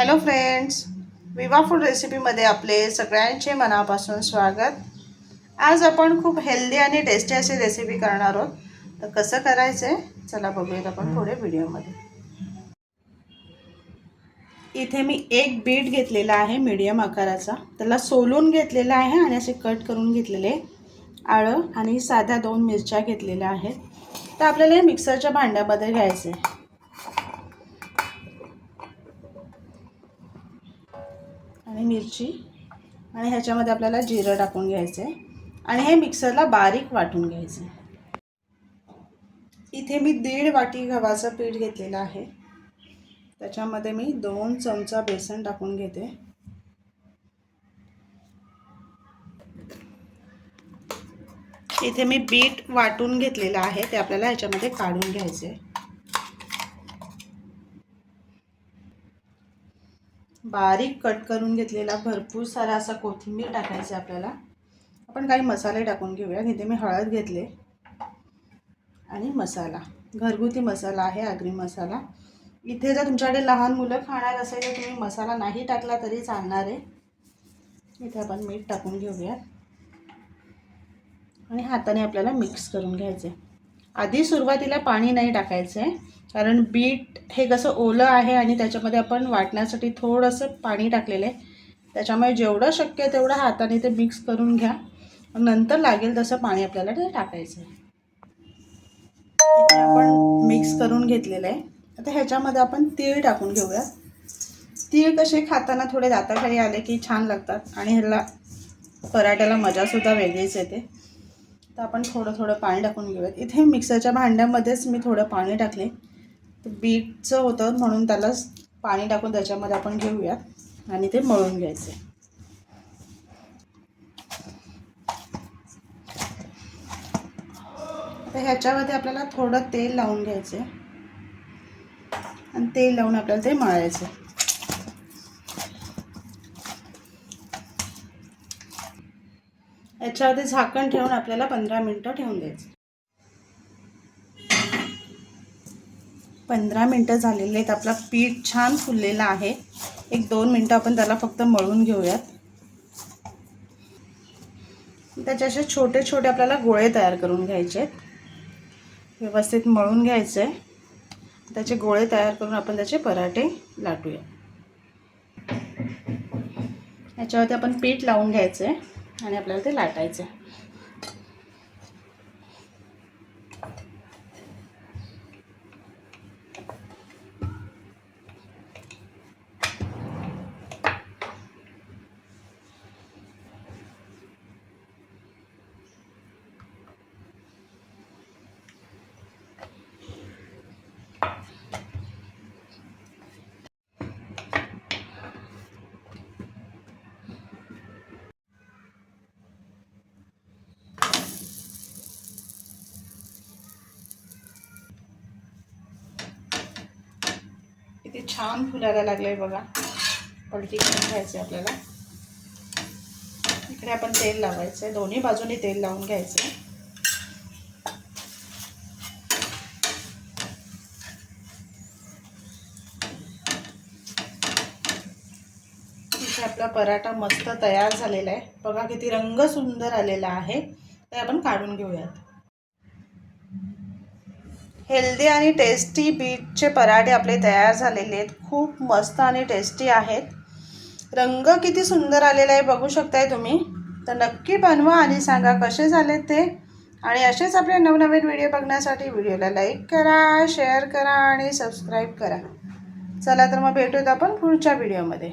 Hello friends विवा food रेसिपीमध्ये आपले सगळ्यांचे मनापासून स्वागत. आज आपण खूप हेल्दी आणि टेस्टी अशी रेसिपी करणार आहोत. तर कसं करायचं आहे चला बघूयात आपण पुढे व्हिडिओमध्ये इथे मी एक बीट घेतलेला आहे मीडियम आकाराचा. त्याला सोलून घेतलेला आहे आणि असे कट करून घेतलेले आळं आणि साध्या दोन मिरच्या घेतलेल्या आहेत. तर आपल्याला हे मिक्सरच्या भांड्यामध्ये घ्यायचं आहे आणि मिरची. आणि ह्याच्यामध्ये आपल्याला जिरं टाकून घ्यायचं आहे आणि हे मिक्सरला बारीक वाटून घ्यायचं आहे इथे मी दीड वाटी गव्हाचं पीठ घेतलेलं आहे. त्याच्यामध्ये मी दोन चमचा बेसन टाकून घेते. इथे मी बीट वाटून घेतलेलं आहे. ते आपल्याला ह्याच्यामध्ये काढून घ्यायचे बारीक कट करून घेतलेला भरपूर सारा असा कोथिंबीर टाकायचा आपल्याला. आपण काही मसाले टाकून घेऊया. इथे मी हळद घेतले आणि मसाला. घरगुती मसाला आहे आगरी मसाला. इथे जर तुमच्याकडे लहान मुलं खाणार असेल तर तुम्ही मसाला नाही टाकला तरी चालणार आहे. इथे आपण मीठ टाकून घेऊया आणि हाताने आपल्याला मिक्स करून घ्यायचे आधी सुरुवातीला पाणी नाही टाकायचं आहे कारण बीट हे कसं ओलं आहे आणि त्याच्यामध्ये आपण वाटण्यासाठी थोडंसं पाणी टाकलेलं आहे. त्याच्यामुळे जेवढं शक्य तेवढं हाताने ते मिक्स करून घ्या. नंतर लागेल तसं पाणी आपल्याला ते टाकायचं. आहे आपण मिक्स करून घेतलेलं आहे. आता ह्याच्यामध्ये आपण तीळ टाकून घेऊया. तीळ कसे खाताना थोडे दाताखाली आले की छान लागतात आणि ह्याला पराठ्याला मजासुद्धा वेगळीच येते. तर आपण थोडं थोडं पाणी टाकून घेऊयात. इथे मिक्सरच्या भांड्यामध्येच मी थोडं पाणी टाकले. तर बीटचं होतं म्हणून त्याला पाणी टाकून त्याच्यामध्ये आपण घेऊयात आणि ते मळून घ्यायचे. तर ह्याच्यामध्ये आपल्याला थोडं तेल लावून घ्यायचे. आणि तेल लावून आपल्याला ते मळायचं. याच्यावरती झाकण ठेवून आपल्याला पंधरा मिनटं ठेवून द्यायचं. पंधरा मिनटं झालेले आहेत. आपला पीठ छान फुललेला आहे. एक दोन मिनटं आपण त्याला फक्त मळून घेऊयात. त्याचे असे छोटे छोटे आपल्याला गोळे तयार करून घ्यायचे आहेत. व्यवस्थित मळून घ्यायचे. त्याचे गोळे तयार करून आपण त्याचे पराठे लाटूया. याच्यावरती आपण पीठ लावून घ्यायचं. आहे आणि आपल्याला ते लाटायचं आहे. ते छान फुलायला लागलंय बघा. पलटी करून घ्यायचे आपल्याला. इकडे आपण तेल लावायचं आहे दोन्ही बाजूनी तेल लावून घ्यायचं इथे आपला पराठा मस्त तयार झालेला आहे. बघा किती रंग सुंदर आलेला आहे. ते आपण काढून घेऊयात. हेल्दी आणि टेस्टी बीटचे पराठे आपले तयार झालेले आहेत. खूप मस्त आणि टेस्टी आहेत. रंग किती सुंदर आलेला आहे बघू शकताय तुम्ही. तर नक्की बनवा आणि सांगा कसे झाले ते. आणि असेच आपले नवनवीन व्हिडिओ बघण्यासाठी व्हिडिओला लाईक करा शेअर करा आणि सबस्क्राईब करा. चला तर मग भेटूत आपण पुढच्या व्हिडिओमध्ये.